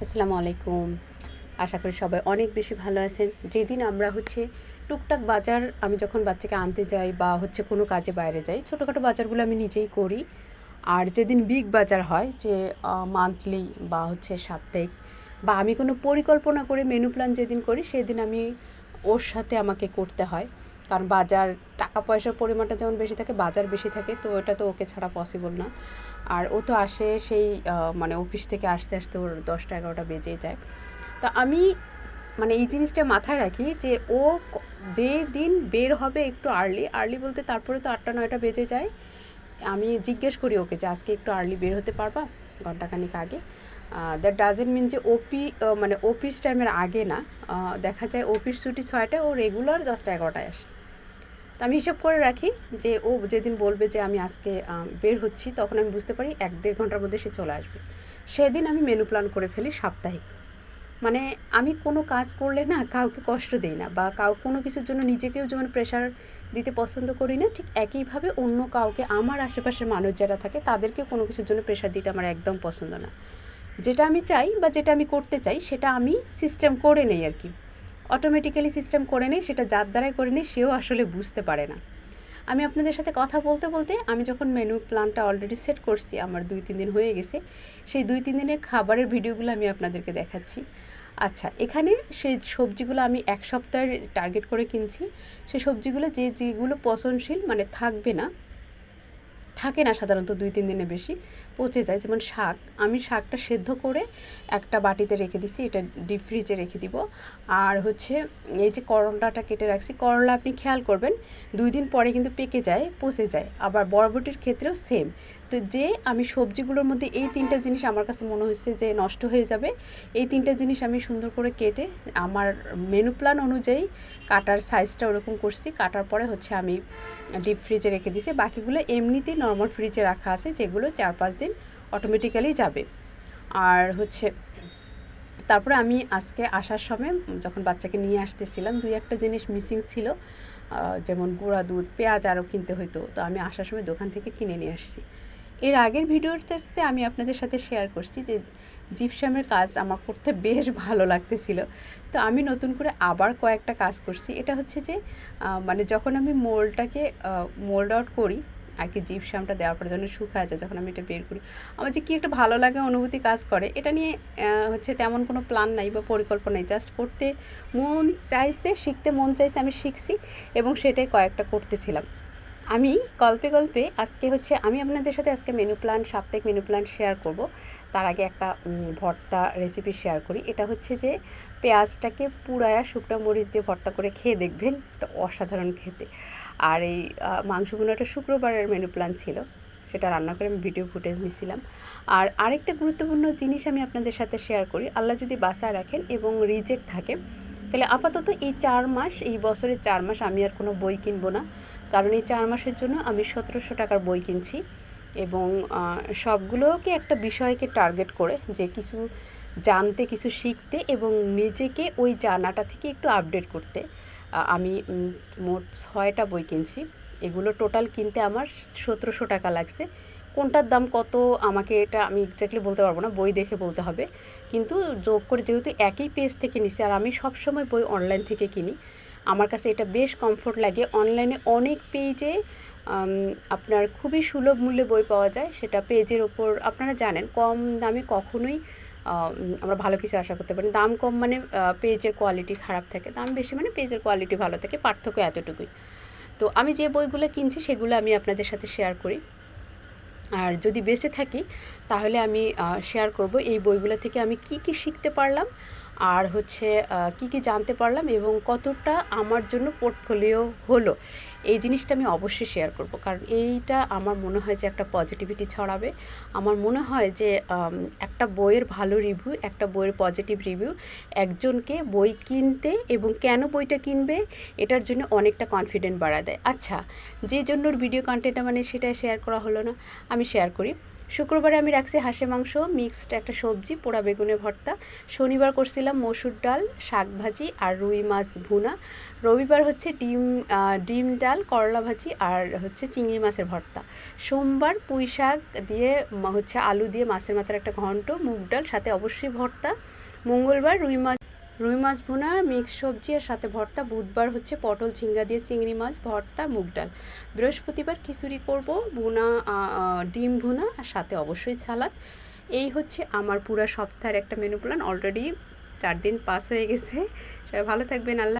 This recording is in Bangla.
আসসালামু আলাইকুম। আশা করি সবাই অনেক বেশি ভালো আছেন। যেদিন আমরা হচ্ছে টুকটাক বাজার, আমি যখন বাচ্চাকে আনতে যাই বা হচ্ছে কোনো কাজে বাইরে যাই, ছোটোখাটো বাজারগুলো আমি নিজেই করি। আর যেদিন বিগ বাজার হয়, যে মান্থলি বা হচ্ছে সাপ্তাহিক, বা আমি কোনো পরিকল্পনা করে মেনু প্ল্যান যেদিন করি, সেদিন আমি ওর সাথে আমাকে করতে হয়। কারণ বাজার টাকা পয়সার পরিমাণটা যেমন বেশি থাকে, বাজার বেশি থাকে, তো ওটা তো ওকে ছাড়া পসিবল না। আর ও তো আসে সেই মানে অফিস থেকে আসতে আসতে ওর দশটা এগারোটা বেজে যায়। তো আমি মানে এই জিনিসটা মাথায় রাখি যে ও যে দিন বের হবে একটু আর্লি আর্লি বলতে তারপরে তো আটটা, নয়টা বেজে যায়। আমি জিজ্ঞেস করি ওকে যে, আজকে একটু আর্লি বের হতে পারবা? ঘন্টাখানিক আগে। দ্যাট ডাজেন্ট মিন যে ওপি মানে অফিস টাইমের আগে না দেখা যায় অফিস ছুটি ছয়টায় ও রেগুলার দশটা এগারোটায় আসে। তো আমি হিসাব করে রাখি যে ও যেদিন বলবে যে আমি আজকে বের হচ্ছি, তখন আমি বুঝতে পারি এক দেড় ঘণ্টার মধ্যে সে চলে আসবে। সেদিন আমি মেনু প্ল্যান করে ফেলি সাপ্তাহিক। মানে আমি কোনো কাজ করলে না কাউকে কষ্ট দিই না বা কাউ কোনো কিছুর জন্য নিজেকেও যেমন প্রেশার দিতে পছন্দ করি না, ঠিক একইভাবে অন্য কাউকে, আমার আশেপাশের মানুষ যারা থাকে তাদেরকে কোনো কিছুর জন্য প্রেশার দিতে আমার একদম পছন্দ না। যেটা আমি চাই বা যেটা আমি করতে চাই, সেটা আমি সিস্টেম করে নেই আর কি। অটোমেটিক্যালি সিস্টেম করে নেই, সেটা যার দ্বারাই করে নেই, সেও আসলে বুঝতে পারে না। আমি আপনাদের সাথে কথা বলতে বলতে আমি যখন মেনু প্ল্যানটা অলরেডি সেট করছি, আমার দুই তিন দিন হয়ে গেছে, সেই দুই তিন দিনের খাবারের ভিডিওগুলো আমি আপনাদেরকে দেখাচ্ছি। আচ্ছা এখানে সেই সবজিগুলো আমি এক সপ্তাহের টার্গেট করে কিনছি। সেই সবজিগুলো যে যেগুলো পচনশীল মানে থাকবে না থাকে না সাধারণত দুই, তিন দিনে বেশি, পচে যায়। যেমন শাক, আমি শাকটা সেদ্ধ করে একটা বাটিতে রেখে দিছি, এটা ডিপ ফ্রিজে রেখে দিব। আর হচ্ছে এই যে করলাটা কেটে রাখছি, করলা আপনি খেয়াল করবেন, দুই দিন পরে কিন্তু পেকে যায়, পচে যায়। আবার বরবটির ক্ষেত্রেও সেম তো যে আমি সবজিগুলোর মধ্যে এই তিনটা জিনিস আমার কাছে মনে হচ্ছে যে নষ্ট হয়ে যাবে, এই তিনটা জিনিস আমি সুন্দর করে কেটে আমার মেনু প্ল্যান অনুযায়ী কাটার সাইজটা ওরকম করছি। কাটার পরে হচ্ছে আমি ডিপ ফ্রিজে রেখে দিছি। বাকিগুলো এমনিতেই নর্মাল ফ্রিজে রাখা আছে, যেগুলো চার পাঁচ দিন অটোমেটিক্যালি যাবে। আর হচ্ছে, তারপরে আমি আজকে আসার সময় যখন বাচ্চাকে নিয়ে আসতেছিলাম, দুই একটা জিনিস মিসিং ছিল। যেমন গুঁড়া দুধ, পেঁয়াজ আরও কিনতে হতো তো আমি আসার সময় দোকান থেকে কিনে নিয়ে আসছি। এর আগের ভিডিওটাতে আমি আপনাদের সাথে শেয়ার করছি যে জিপসামের কাজ আমার করতে বেশ ভালো লাগতেছিল। তো আমি নতুন করে আবার কয়েকটা কাজ করছি। এটা হচ্ছে যে মানে যখন আমি মোল্ডটাকে মোল্ড আউট করি আর কি জিপসামটা দেওয়ার পরে যেন শুকায় যায়, যখন আমি এটা বের করি। আমার যে কী একটা ভালো লাগে, অনুভূতি কাজ করে, এটা নিয়ে হচ্ছে তেমন কোনো প্ল্যান নাই বা পরিকল্পনা নাই। জাস্ট করতে মন চাইছে, শিখতে মন চাইছে, আমি শিখছি এবং সেটাই কয়েকটা করতেছিলাম। আমি গল্পে গল্পে আজকে হচ্ছে আমি আপনাদের সাথে আজকে মেনু প্ল্যান সাপ্তাহিক মেনু প্ল্যান শেয়ার করব। তার আগে একটা ভর্তা রেসিপি শেয়ার করি। এটা হচ্ছে যে পেঁয়াজটাকে পুরায়া শুকনো মরিচ দিয়ে ভর্তা করে খেয়ে দেখবেন অসাধারণ খেতে। আর এই মাংসগুলো একটা শুক্রবারের মেনু প্ল্যান ছিল, সেটা রান্না করে আমি ভিডিও ফুটেজ নিছিলাম। আর আরেকটা গুরুত্বপূর্ণ জিনিস আমি আপনাদের সাথে শেয়ার করি। আল্লাহ যদি বাসা রাখেন এবং রিজেক্ট থাকে তাহলে আপাতত এই চার মাস, এই বছরের চার মাস আমি আর কোনো বই কিনবো না। কারণ এই চার মাসের জন্য আমি সতেরোশো টাকার বই কিনছি এবং সবগুলোকে একটা বিষয়কে টার্গেট করে যে কিছু জানতে, কিছু শিখতে এবং নিজেকে ওই জানাটা থেকে একটু আপডেট করতে। আমি মোট ছয়টা বই কিনছি। এগুলো টোটাল কিনতে আমার সতেরোশো টাকা লাগছে। কোনটার দাম কত, আমাকে এটা আমি এক্স্যাক্টলি বলতে পারব না, বই দেখে বলতে হবে। কিন্তু যোগ করে যেহেতু একই পেজ থেকে নিছি, আর আমি সবসময় বই অনলাইন থেকে কিনি, আমার কাছে এটা বেশ কমফোর্ট লাগে। অনলাইনে অনেক পেজে আপনার খুবই সুলভ মূল্যে বই পাওয়া যায়। সেটা পেজের ওপর আপনারা জানেন, কম দামে কখনোই আমরা ভালো কিছু আশা করতে পারি দাম কম মানে পেজের কোয়ালিটি খারাপ থাকে। দাম বেশি মানে পেজের কোয়ালিটি ভালো থাকে, পার্থক্য এতটুকুই। তো আমি যে বইগুলো কিনছি, সেগুলো আমি আপনাদের সাথে শেয়ার করি। আর যদি বেঁচে থাকি, তাহলে আমি শেয়ার করব এই বইগুলো থেকে আমি কি কি শিখতে পারলাম আর হচ্ছে কি কি জানতে পারলাম এবং কতটা আমার জন্য পোর্টফোলিও হলো, এই জিনিসটা আমি অবশ্যই শেয়ার করব। কারণ এইটা আমার মনে হয় যে একটা পজিটিভিটি ছড়াবে। আমার মনে হয় যে একটা বইয়ের ভালো রিভিউ একটা বইয়ের পজিটিভ রিভিউ একজনকে বই কিনতে এবং কেন বইটা কিনবে, এটার জন্য অনেকটা কনফিডেন্ট বাড়া দেয়। আচ্ছা যে জন্য ভিডিও কন্টেন্টটা মানে সেটা শেয়ার করা হলো না, আমি শেয়ার করি। শুক্রবারে আমি রাখছি হাঁসের মাংস মিক্সড একটা সবজি, পোড়া বেগুনের ভর্তা। শনিবার করছিলাম মসুর ডাল, শাক ভাজি আর রুই মাছ ভুনা। রবিবার হচ্ছে ডিম ডিম ডাল, করলা ভাজি আর হচ্ছে চিংড়ি মাছের ভর্তা। সোমবার পুঁই শাক দিয়ে হচ্ছে আলু দিয়ে মাছের মাথার একটা ঘন্ট, মুগ ডাল, সাথে অবশ্যই ভর্তা। মঙ্গলবার রুই মাছ রুই মাছ ভুনা মিক্স সবজি আর সাথে ভর্তা। বুধবার হচ্ছে পটল, ঝিঙ্গা দিয়ে চিংড়ি মাছ, ভর্তা, মুগ ডাল। বৃহস্পতিবার খিচুড়ি করব, ভুনা ডিম ভুনা আর সাথে অবশ্যই সালাদ। এই হচ্ছে আমার পুরো সপ্তাহের একটা মেনু প্ল্যান অলরেডি চার দিন পাস হয়ে গেছে। সবাই ভালো থাকবেন, আল্লাহ